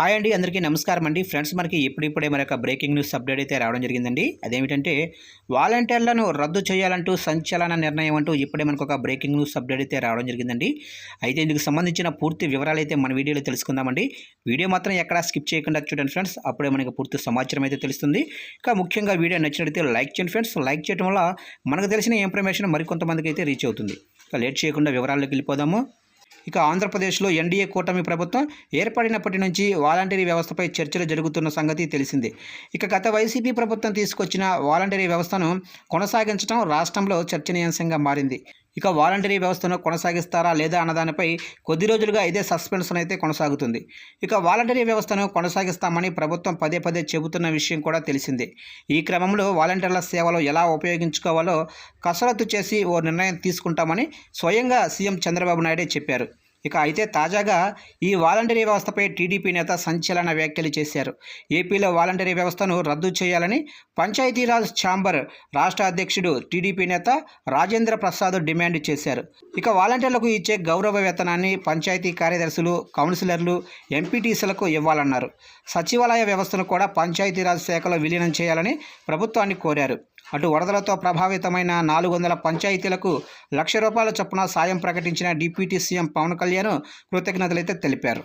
Hi అండి అందరికీ నమస్కారం అండి. ఫ్రెండ్స్ మనకి ఇప్పుడిప్పుడే మరొక బ్రేకింగ్ న్యూస్ అప్డేట్ అయితే రావడం జరిగిందండి. అదేమిటంటే వాలంటీర్లను రద్దు చేయాలంటూ సంచలన నిర్ణయం అంటూ ఇప్పుడే మనకు ఒక బ్రేకింగ్ న్యూస్ అప్డేట్ అయితే రావడం జరిగిందండి. అయితే ఇందుకు సంబంధించిన పూర్తి వివరాలు అయితే మన వీడియోలో తెలుసుకుందామండి. వీడియో మాత్రం ఎక్కడా స్కిప్ చేయకుండా చూడండి ఫ్రెండ్స్. అప్పుడే మనకి పూర్తి సమాచారం అయితే తెలుస్తుంది. ఇంకా ముఖ్యంగా వీడియో నచ్చినట్లయితే లైక్ చేయండి ఫ్రెండ్స్. లైక్ చేయడం వల్ల మనకు తెలిసిన ఇన్ఫర్మేషన్ మరికొంతమందికి అయితే రీచ్ అవుతుంది. లేట్ చేయకుండా వివరాల్లోకి వెళ్ళిపోదాము. ఇక ఆంధ్రప్రదేశ్లో ఎన్డీఏ కూటమి ప్రభుత్వం ఏర్పడినప్పటి నుంచి వాలంటరీ వ్యవస్థపై చర్చలు జరుగుతున్న సంగతి తెలిసిందే. ఇక గత వైసీపీ ప్రభుత్వం తీసుకొచ్చిన వాలంటరీ వ్యవస్థను కొనసాగించడం రాష్ట్రంలో చర్చనీయాంశంగా మారింది. ఇక వాలంటరీ వ్యవస్థను కొనసాగిస్తారా లేదా అన్నదానిపై కొద్ది రోజులుగా ఇదే సస్పెన్షన్ అయితే కొనసాగుతుంది. ఇక వాలంటరీ వ్యవస్థను కొనసాగిస్తామని ప్రభుత్వం పదే పదే చెబుతున్న విషయం కూడా తెలిసిందే. ఈ క్రమంలో వాలంటీర్ల సేవలు ఎలా ఉపయోగించుకోవాలో కసరత్తు చేసి ఓ నిర్ణయం తీసుకుంటామని స్వయంగా సీఎం చంద్రబాబు నాయుడే చెప్పారు. ఇక అయితే తాజాగా ఈ వాలంటరీ వ్యవస్థపై టీడీపీ నేత సంచలన వ్యాఖ్యలు చేశారు. ఏపీలో వాలంటరీ వ్యవస్థను రద్దు చేయాలని పంచాయతీరాజ్ ఛాంబర్ రాష్ట్ర అధ్యక్షుడు టీడీపీ నేత రాజేంద్ర ప్రసాద్ డిమాండ్ చేశారు. ఇక వాలంటీర్లకు ఇచ్చే గౌరవ వేతనాన్ని పంచాయతీ కార్యదర్శులు కౌన్సిలర్లు ఎంపీటీసీలకు ఇవ్వాలన్నారు. సచివాలయ వ్యవస్థను కూడా పంచాయతీరాజ్ శాఖలో విలీనం చేయాలని ప్రభుత్వాన్ని కోరారు. అటు వరదలతో ప్రభావితమైన నాలుగు వందల పంచాయతీలకు లక్ష రూపాయల చొప్పున సాయం ప్రకటించిన డిప్యూటీ సీఎం పవన్ కళ్యాణ్ కృతజ్ఞతలైతే తెలిపారు.